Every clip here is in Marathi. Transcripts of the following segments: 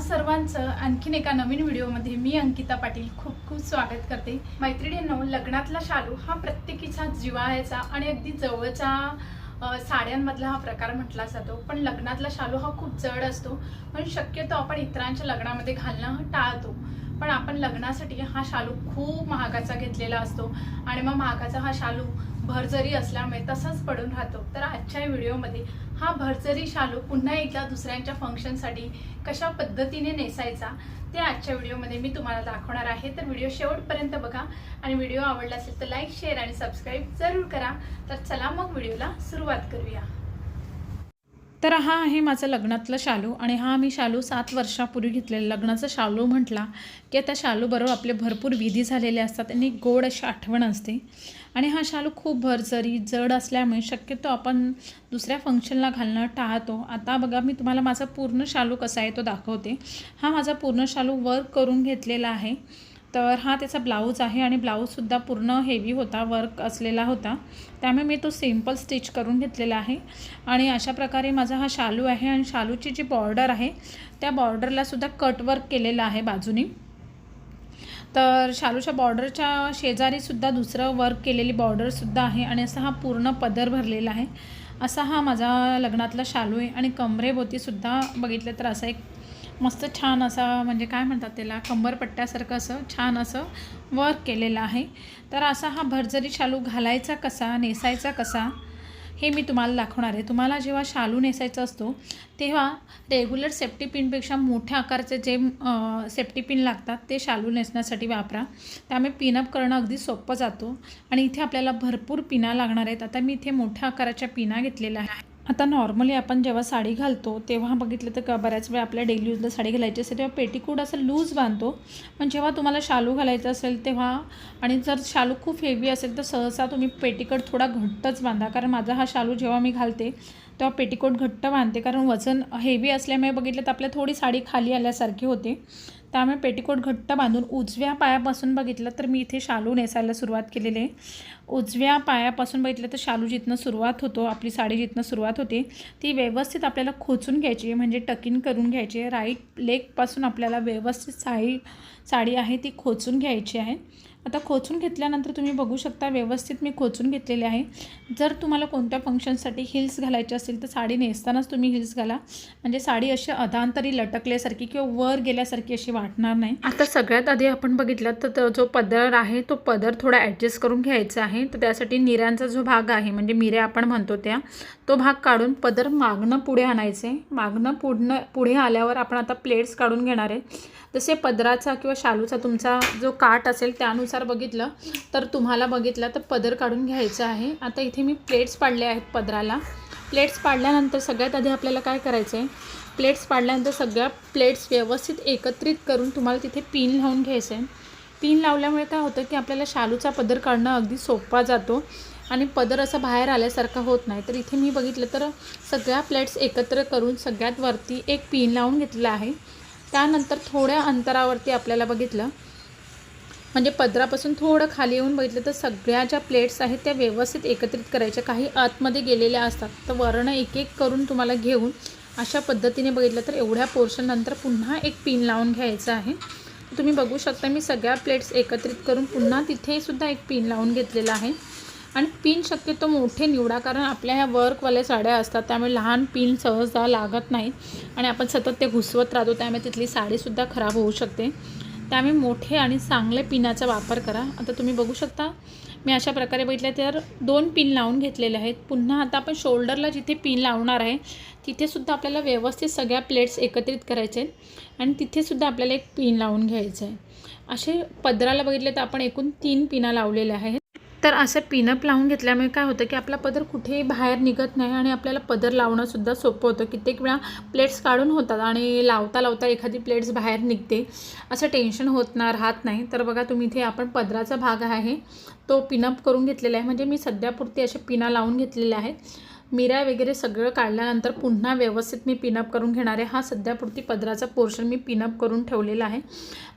सर्वांचं आणखीन एका नवीन व्हिडिओमध्ये मी अंकिता पाटील खूप खूप स्वागत करते. मैत्रिणींनो लग्नातला शालू हा प्रत्येकीचा जिवाळ्याचा आणि अगदी जवळच्या साड्यांमधला हा प्रकार म्हटला जातो. पण लग्नातला शालू हा खूप जड असतो. पण शक्यतो आपण इतरांच्या लग्नामध्ये घालणं टाळतो. पण आपण लग्नासाठी हा शालू खूप महागाचा घेतलेला असतो. आणि मग महागाचा हा शालू भरजरी असल्यामुळे तसाच पडून राहतो. तर आजच्या व्हिडिओमध्ये हा भरजरी शालू पुन्हा एकदा दुसऱ्यांच्या फंक्शनसाठी कशा पद्धतीने नेसायचा ते आजच्या व्हिडिओमध्ये मी तुम्हाला दाखवणार आहे. तर व्हिडिओ शेवटपर्यंत बघा आणि व्हिडिओ आवडला असेल तर लाईक शेअर आणि सबस्क्राईब जरूर करा. तर चला मग व्हिडिओला सुरुवात करूया. तर हा आहे माझं लग्नातलं शालू आणि हा मी शालू सात वर्षापूर्वी घेतलेला. लग्नाचं शालू म्हटला की त्या शालूबरोबर आपले भरपूर विधी झालेले असतात आणि एक गोड अशी आठवण असते. आणि हा शालू खूप भरजरी जड असल्यामुळे शक्यतो आपण दुसऱ्या फंक्शनला घालणं टाळतो. आता बघा मी तुम्हाला माझा पूर्ण शालू कसा आहे तो दाखवते. हा माझा पूर्ण शालू वर्क करून घेतलेला आहे. तर हा त्याचा ब्लाऊज आहे आणि ब्लाऊजसुद्धा पूर्ण हेवी होता वर्क असलेला होता. त्यामुळे मी तो सिंपल स्टिच करून घेतलेला आहे. आणि अशा प्रकारे माझा हा शालू आहे आणि शालूची जी बॉर्डर आहे त्या बॉर्डरलासुद्धा कट वर्क केलेलं आहे बाजूनी. तर शालूच्या बॉर्डरच्या शेजारीसुद्धा दुसरं वर्क केलेली बॉर्डरसुद्धा आहे आणि असा हा पूर्ण पदर भरलेला आहे. असा हा माझा लग्नातला शालू आहे आणि कमरेभोवतीसुद्धा बघितलं तर असा एक मस्त छान असा म्हणजे काय म्हणतात त्याला कंबरपट्ट्यासारखं असं छान असं वर्क केलेलं आहे. तर असा हा भरजरी शालू घालायचा कसा नेसायचा कसा हे मी तुम्हाला दाखवणार आहे. तुम्हाला जेव्हा शालू नेसायचा असतो तेव्हा रेग्युलर सेफ्टी पिनपेक्षा मोठ्या आकाराचे जे सेफ्टी पिन लागतात ते शालू नेसण्यासाठी वापरा. त्यामुळे पिनअप करणं अगदी सोपं जातो. आणि इथे आपल्याला भरपूर पिना लागणार आहेत. आता मी इथे मोठ्या आकाराच्या पिना घेतलेल्या आहेत. आता नॉर्मली आपण जेव्हा साडी घालतो तेव्हा बघितलं तर बऱ्याच वेळा आपल्या डेली यूजला साडी घालायची असेल तेव्हा पेटीकोट असं लूज बांधतो. पण जेव्हा तुम्हाला शालू घालायचं असेल तेव्हा आणि जर शालू खूप हेवी असेल तर सहसा तुम्ही पेटीकोट थोडा घट्टच बांधा. कारण माझा हा शालू जेव्हा मी घालते तेव्हा पेटीकोट घट्ट बांधते. कारण वजन हेवी असल्यामुळे बघितलं तर आपल्या थोडी साडी खाली आल्यासारखी होते. त्यामुळे पेटीकोट घट्ट बांधून उजव्या पायापासून बघितलं तर मी इथे शालू नेसायला सुरुवात केलेली आहे. उजव्या पायापासून बघितलं तर शालू जिथनं सुरुवात होतो आपली साडी जिथनं सुरुवात होते ती व्यवस्थित आपल्याला खोचून घ्यायची आहे म्हणजे टकिन करून घ्यायची आहे. राईट लेगपासून आपल्याला व्यवस्थित साडी साडी आहे ती खोचून घ्यायची आहे. आता खोचून घेतल्यानंतर तुम्ही बघू शकता व्यवस्थित मी खोचून घेतलेले आहे. जर तुम्हाला कोणत्या फंक्शनसाठी हिल्स घालायचे असतील तर साडी नेसतानाच तुम्ही हिल्स घाला. म्हणजे साडी अशी अधांतरी लटकल्यासारखी किंवा वर गेल्यासारखी अशी वाटणार नाही. आता सगळ्यात आधी आपण बघितलं तर जो पदर आहे तो पदर थोडा ॲडजस्ट करून घ्यायचा आहे. तर त्यासाठी निऱ्यांचा जो भाग आहे म्हणजे मिऱ्या आपण म्हणतो त्या तो भाग काढून पदर मागणं पुढे आणायचे. मागणं पुढणं पुढे आल्यावर आपण आता प्लेट्स काढून घेणार आहे. जसे पदराचा किंवा शालूचा तुमचा जो काट असेल त्यानुसार बघितलं तर तुम्हाला बघितलं तर पदर काढून घ्यायचं आहे. आता इथे मी प्लेट्स पाडले आहेत पदराला. प्लेट्स पाडल्यानंतर सगळ्यात आधी आपल्याला काय करायचं आहे प्लेट्स पाडल्यानंतर सगळ्या प्लेट्स व्यवस्थित एकत्रित करून तुम्हाला तिथे पिन लावून घ्यायचं आहे पिन लावल्यामुळे काय होतं की आपल्याला शालूचा पदर काढणं अगदी सोपा जातो आणि पदर असं बाहेर आल्यासारखा होत नाही. तर इथे मी बघितलं तर सगळ्या प्लेट्स एकत्र करून सगळ्यात वरती एक पिन लावून घेतलं आहे. त्यानंतर थोड्या अंतरावरती आपल्याला बघितलं म्हणजे पदरापासून थोडं खाली येऊन बघितलं तर सगळ्या ज्या प्लेट्स आहेत त्या व्यवस्थित एकत्रित करायच्या. काही आतमध्ये गेलेल्या असतात. तर वर्ण एक एक करून तुम्हाला घेऊन अशा पद्धतीने बघितलं तर एवढ्या पोर्शननंतर पुन्हा एक पिन लावून घ्यायचं आहे. तुम्ही बघू शकता मी सगळ्या प्लेट्स एकत्रित करून पुन्हा तिथेसुद्धा एक पिन लावून घेतलेला आहे. आणि पिन शक्यतो मोठे निवडा कारण आपल्या ह्या वर्कवाल्या साड्या असतात त्यामुळे लहान पिन सहजदा लागत नाही आणि आपण सतत ते घुसवत राहतो त्यामुळे तिथली साडीसुद्धा खराब होऊ शकते. त्यामुळे मोठे आणि चांगले पिनाचा वापर करा. आता तुम्ही बघू शकता मी अशा प्रकारे बघितलं तर दोन पिन लावून घेतलेले आहेत. पुन्हा आता आपण शोल्डरला जिथे पिन लावणार आहे तिथेसुद्धा आपल्याला व्यवस्थित सगळ्या प्लेट्स एकत्रित करायचे आहेत आणि तिथेसुद्धा आपल्याला एक पिन लावून घ्यायचं आहे. असे पदराला बघितले तर आपण एकूण तीन पिना लावलेल्या आहेत. तर असं पिनअप लावून घेतल्यामुळे काय होतं की आपला पदर कुठेही बाहेर निघत नाही आणि आपल्याला पदर लावणंसुद्धा सोपं होतं. कित्येक वेळा प्लेट्स काढून होतात आणि लावता लावता एखादी प्लेट्स बाहेर निघते. असं टेन्शन होत ना राहत नाही. तर बघा तुम्ही इथे आपण पदराचा भाग आहे तो पिनअप करून घेतलेला आहे. म्हणजे मी सध्यापुरती असे पिना लावून घेतलेले आहेत. मिऱ्या वगैरे सगळं काढल्यानंतर पुन्हा व्यवस्थित मी पिनअप करून घेणार आहे. हा सध्यापुरती पदराचा पोर्शन मी पिनअप करून ठेवलेला आहे.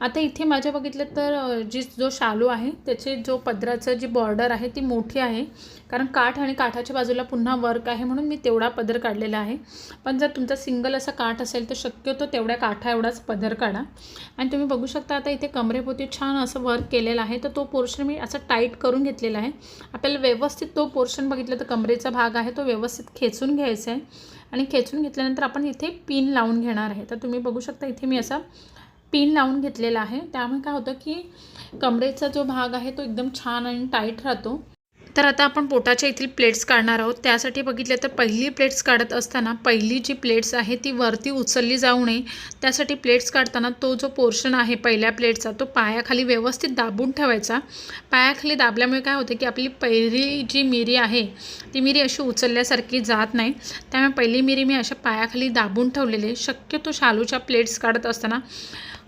आता इथे माझ्या बघितलं तर जी जो शालू आहे त्याचे जो पदराचं जी बॉर्डर आहे ती मोठी आहे. कारण काठ आणि काठाच्या बाजूला पुन्हा वर्क आहे म्हणून मी तेवढा पदर काढलेला आहे. पण जर तुमचा सिंगल असा काठ असेल तर शक्यतो तेवढ्या काठा एवढाच पदर काढा. आणि तुम्ही बघू शकता आता इथे कमरेपोती छान असं वर्क केलेलं आहे. तर तो पोर्शन मी असं टाईट करून घेतलेला आहे. आपल्याला व्यवस्थित तो पोर्शन बघितलं तर कमरेचा भाग आहे तो व्यवस्थित व्यवस्थित खेचून घ्यायचं आहे आणि खेचून घेतल्यानंतर आपण इथे पिन लावून घेणार आहे. तर तुम्ही बघू शकता इथे मी असा पिन लावून घेतलेला आहे. त्यामुळे काय होतं की कमरेचा जो भाग आहे तो एकदम छान आणि टाईट राहतो. तर आता आपण पोटाच्या येथील प्लेट्स काढणार आहोत. त्यासाठी बघितलं तर पहिली प्लेट्स काढत असताना पहिली जी प्लेट्स आहे ती वरती उचलली जाऊ नये. त्यासाठी प्लेट्स काढताना तो जो पोर्शन आहे पहिल्या प्लेटचा तो पायाखाली व्यवस्थित दाबून ठेवायचा. पायाखाली दाबल्यामुळे काय होतं की आपली पहिली जी मिरी आहे ती मिरी अशी उचलल्यासारखी जात नाही. त्यामुळे पहिली मिरी मी अशा पायाखाली दाबून ठेवलेली आहे. शक्यतो शालूच्या प्लेट्स काढत असताना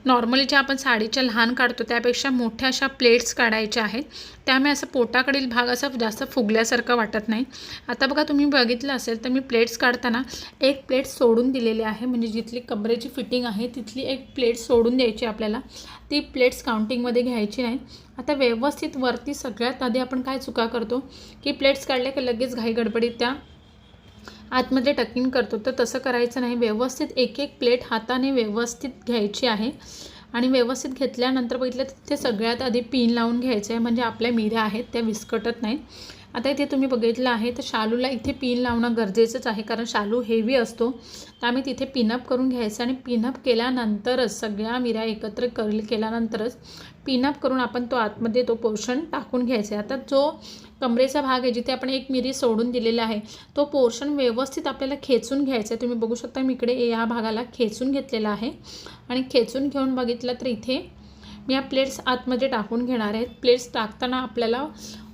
नॉर्मली ज्या आपण साडीच्या लहान काढतो त्यापेक्षा मोठ्या अशा प्लेट्स काढायच्या आहेत. त्यामुळे असं पोटाकडील भाग असा जास्त फुगल्यासारखं वाटत नाही. आता बघा तुम्ही बघितलं असेल तर मी प्लेट्स काढताना एक प्लेट सोडून दिलेली आहे. म्हणजे जिथली कमरेची फिटिंग आहे तिथली एक प्लेट सोडून द्यायची आपल्याला. ती प्लेट्स काउंटिंगमध्ये घ्यायची नाही. आता व्यवस्थित वरती सगळ्यात आधी आपण काय चुका करतो की प्लेट्स काढल्या की लगेच घाई गडबडीत त्या आतमध्ये टकिंग करतो. तर तसं करायचं नाही. व्यवस्थित एक एक प्लेट हाताने व्यवस्थित घ्यायची आहे. आणि व्यवस्थित घेतल्यानंतर बघितलं तर तिथे सगळ्यात आधी पिन लावून घ्यायचं आहे म्हणजे आपल्या मिऱ्या आहेत त्या विस्कटत नाहीत आता इथे तुम्ही बघितलं आहे तर शालूला इथे पिन लावणं गरजेचंच आहे. कारण शालू हेवी असतो. त्यामुळे तिथे पिनअप करून घ्यायचं. आणि पिनअप केल्यानंतरच सगळ्या मिऱ्या एकत्र कर केल्यानंतरच पिनअप करून आपण तो आतमध्ये तो पोर्शन टाकून घ्यायचा आहे. आता जो कमरेचा भाग आहे जिथे आपण एक मिरी सोडून दिलेला आहे तो पोर्शन व्यवस्थित आपल्याला खेचून घ्यायचा आहे. तुम्ही बघू शकता मी इकडे या भागाला खेचून घेतलेला आहे. आणि खेचून घेऊन बघितलं तर इथे मी या प्लेट्स आतमध्ये टाकून घेणार आहेत प्लेट्स टाकताना आपल्याला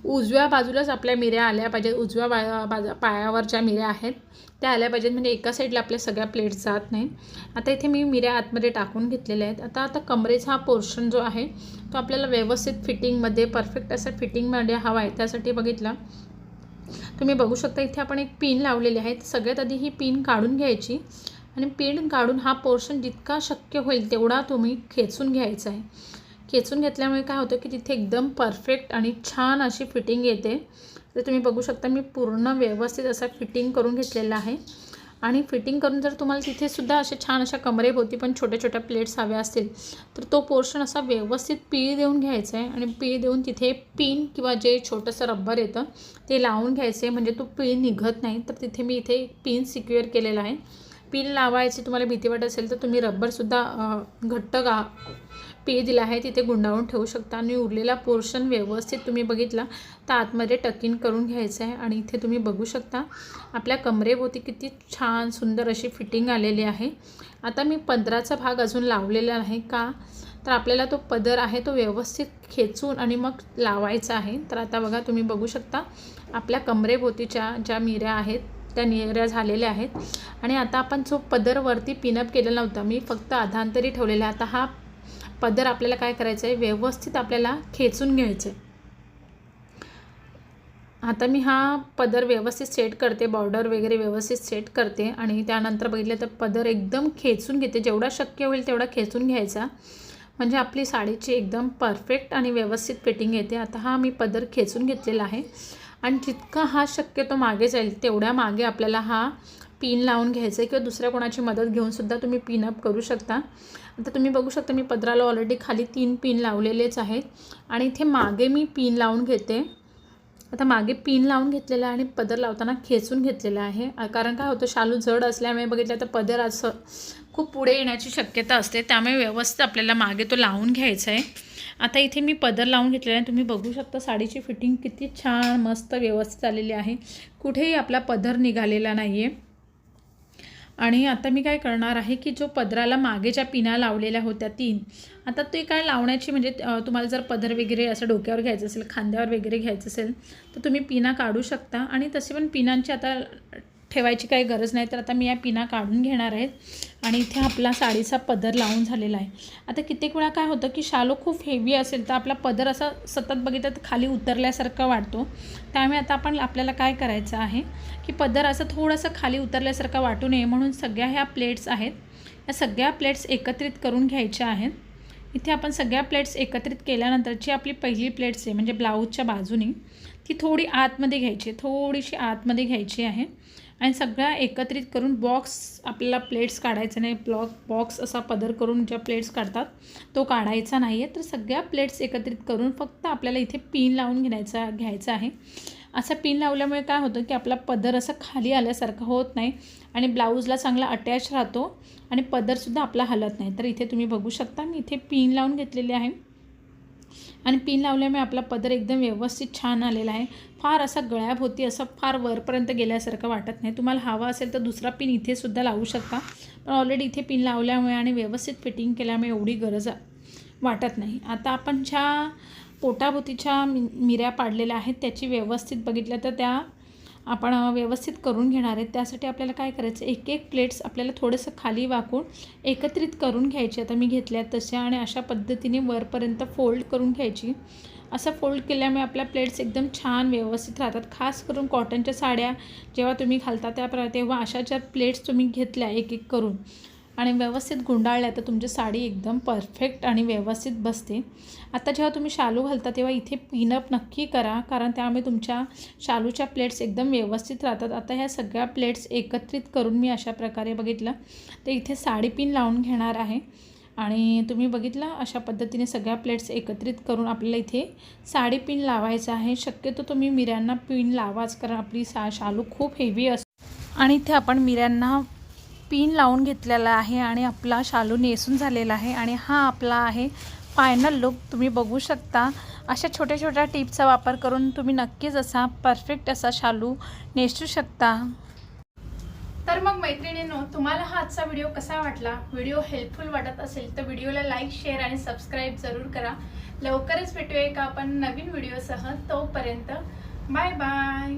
उजव्या बाजूलाच आपल्या मिऱ्या आल्या पाहिजेत. उजव्या बा बाजा पायावर ज्या मिऱ्या आहेत. त्या आल्या पाहिजेत. म्हणजे एका साईडला आपल्या सगळ्या प्लेट्स जात नाही आता इथे मी मिऱ्या आतमध्ये टाकून घेतलेल्या आहेत. आता आता कमरेचा हा पोर्शन जो आहे तो आपल्याला व्यवस्थित फिटिंगमध्ये परफेक्ट असं फिटिंगमध्ये हवा आहे. त्यासाठी बघितलं. तुम्ही बघू शकता इथे आपण एक पिन लावलेली आहे. सगळ्यात आधी ही पिन काढून घ्यायची. आणि पिन काढून हा पोर्शन जितका शक्य होईल तेवढा तुम्ही खेचून घ्यायचा आहे. खेचून घेतल्यामुळे काय होतं की तिथे एकदम परफेक्ट आणि छान अशी फिटिंग येते. तर तुम्ही बघू शकता मी पूर्ण व्यवस्थित असा फिटिंग करून घेतलेला आहे. आणि फिटिंग करून जर तुम्हाला तिथेसुद्धा अशा छान अशा कमरेभोवती पण छोट्या छोट्या प्लेट्स हव्या असतील तर तो पोर्शन असा व्यवस्थित पीळ देऊन घ्यायचा आहे. आणि पीळ देऊन तिथे पिन किंवा जे छोटंसं रब्बर येतं ते लावून घ्यायचे म्हणजे तो पीळ निघत नाही. तर तिथे मी इथे पिन सिक्युअर केलेला आहे. पिन लावायची तुम्हाला भीती वाटत असेल तर तुम्ही रब्बरसुद्धा घट्ट गा पी दिला आहे तिथे गुंडाळून ठेवू शकता. आणि उरलेला पोर्शन व्यवस्थित तुम्ही बघितला तर आतमध्ये टकिन करून घ्यायचं आहे आणि इथे तुम्ही बघू शकता आपल्या कमरेभोवती किती छान सुंदर अशी फिटिंग आलेली आहे. आता मी पदराचा भाग अजून लावलेला आहे का? तर आपल्याला तो पदर आहे तो व्यवस्थित खेचून आणि मग लावायचा आहे. तर आता बघा तुम्ही बघू शकता आपल्या कमरेभोवतीच्या ज्या मिऱ्या आहेत त्या निऱ्या झालेल्या आहेत. आणि आता आपण जो पदरवरती पिनअप केलेला नव्हता मी फक्त अधांतरी ठेवलेला आता हा पदर आपल्याला काय करायचं आहे? व्यवस्थित आपल्याला खेचून घ्यायचं आहे. आता मी हा पदर व्यवस्थित सेट करते बॉर्डर वगैरे व्यवस्थित सेट करते आणि त्यानंतर बघितलं तर पदर एकदम खेचून घेते. जेवढा शक्य होईल तेवढा खेचून घ्यायचा. म्हणजे आपली साडीची एकदम परफेक्ट आणि व्यवस्थित फिटिंग येते. आता हा मी पदर खेचून घेतलेला आहे. आणि जितका हा शक्यतो मागे जाईल तेवढ्या मागे आपल्याला हा पिन लावून घ्यायचं आहे किंवा दुसऱ्या कोणाची मदत घेऊनसुद्धा तुम्ही पिनअप करू शकता. आता तुम्ही बघू शकता मी पदराला ऑलरेडी खाली तीन पिन लावलेलेच आहेत. आणि इथे मागे मी पिन लावून घेते. आता मागे पिन लावून घेतलेलं आहे आणि पदर लावताना खेचून घेतलेलं आहे. कारण काय होतं शालू जड असल्यामुळे बघितलं तर पदर असं खूप पुढे येण्याची शक्यता असते. त्यामुळे व्यवस्थित आपल्याला मागे तो लावून घ्यायचा आहे आता इथे मी पदर लावून घेतलेला आहे. तुम्ही बघू शकता साडीची फिटिंग किती छान मस्त व्यवस्थित आलेली आहे. कुठेही आपला पदर निघालेला नाही आहे आणि आता मी काय करणार आहे की जो पदराला मागे ज्या पिना लावलेल्या होत्या तीन आता ते काय लावण्याची म्हणजे तुम्हाला जर पदर वगैरे असं डोक्यावर घ्यायचं असेल खांद्यावर वगैरे घ्यायचं असेल तर तुम्ही पिना काढू शकता. आणि तसे पण पिनांची आता ठेवायची काही गरज नाही तर आता मी या पिना काढून घेणार आहेत आणि इथे आपला साडीचा पदर लावून झालेला आहे. आता कित्येक वेळा काय होतं की शालो खूप हेवी असेल तर आपला पदर असा सतत बघितलं तर खाली उतरल्यासारखा वाटतो. त्यामुळे आता आपण आपल्याला काय करायचं आहे की पदर असं थोडंसं खाली उतरल्यासारखं वाटू नये म्हणून सगळ्या ह्या प्लेट्स आहेत. या सगळ्या प्लेट्स एकत्रित करून घ्यायच्या आहेत. इथे आपण सगळ्या प्लेट्स एकत्रित केल्यानंतरची आपली पहिली प्लेट्स आहे म्हणजे ब्लाऊजच्या बाजूनी ती थोडी आतमध्ये घ्यायची थोडीशी आतमध्ये घ्यायची आहे. आणि सगळ्या एकत्रित करून बॉक्स आपल्याला प्लेट्स काढायचं नाही. ब्लॉक बॉक्स असा पदर करून ज्या प्लेट्स काढतात तो काढायचा नाही आहे तर सगळ्या प्लेट्स एकत्रित करून फक्त आपल्याला इथे पिन लावून घेण्याचा घ्यायचा आहे. असं पिन लावल्यामुळे काय होतं की आपला पदर असं खाली आल्यासारखं होत नाही आणि ब्लाऊजला चांगला अटॅच राहतो आणि पदरसुद्धा आपला हलत नाही. तर इथे तुम्ही बघू शकता मी इथे पिन लावून घेतलेली आहे. आणि पिन लावल्यामुळे आपला पदर एकदम व्यवस्थित छान आलेला आहे. फार असा गळ्याभोवती होती असं फार वरपर्यंत गेल्यासारखं वाटत नाही. तुम्हाला हवा असेल तर दुसरा पिन इथेसुद्धा लावू शकता. पण ऑलरेडी इथे पिन लावल्यामुळे आणि व्यवस्थित फिटिंग केल्यामुळे एवढी गरज वाटत नाही. आता आपण ज्या पोटाभोवतीच्या मि मिऱ्या पाडलेल्या आहेत त्याची व्यवस्थित बघितलं तर त्या आपण व्यवस्थित करून घेणार आहेत. त्यासाठी आपल्याला काय करायचं एक एक प्लेट्स आपल्याला थोडंसं खाली वाकून एकत्रित करून घ्यायची. आता मी घेतल्या तशा आणि अशा पद्धतीने वरपर्यंत फोल्ड करून घ्यायची. असं फोल्ड केल्यामुळे आपल्या प्लेट्स एकदम छान व्यवस्थित राहतात. खास करून कॉटनच्या साड्या जेव्हा तुम्ही घालता त्या तेव्हा अशा ज्या प्लेट्स तुम्ही घेतल्या एक एक करून आणि व्यवस्थित गुंडाळल्या तर तुमची साडी एकदम परफेक्ट आणि व्यवस्थित बसते. आता जेव्हा तुम्ही शालू घालता तेव्हा इथे पिनअप नक्की करा कारण त्यामुळे तुमच्या शालूच्या प्लेट्स एकदम व्यवस्थित राहतात. आता ह्या सगळ्या प्लेट्स एकत्रित करून मी अशा प्रकारे बघितलं. तर इथे साडी पिन लावून घेणार आहे. आणि तुम्ही बघितलं अशा पद्धतीने सगळ्या प्लेट्स एकत्रित करून आपल्याला इथे साडी पिन लावायचं आहे. शक्यतो तुम्ही मिऱ्यांना पिन लावाच कारण आपली सा शालू खूप हेवी असते. आणि इथे आपण मिऱ्यांना पिन लावून घेतलेला आहे आणि आपला शालू नेसून झालेला आहे आणि हा आपला आहे फायनल लुक तुम्ही बघू शकता. अशा छोट्या छोट्या टिप्सचा वापर करून तुम्ही नक्कीच असा परफेक्ट असा शालू नेसू शकता. तर मग मैत्रिणींनो तुम्हाला हा आजचा व्हिडिओ कसा वाटला? व्हिडिओ हेल्पफुल वाटत असेल तर व्हिडिओला लाईक शेअर आणि सबस्क्राईब जरूर करा. लवकरच भेटूया का आपण नवीन व्हिडिओसह तोपर्यंत बाय बाय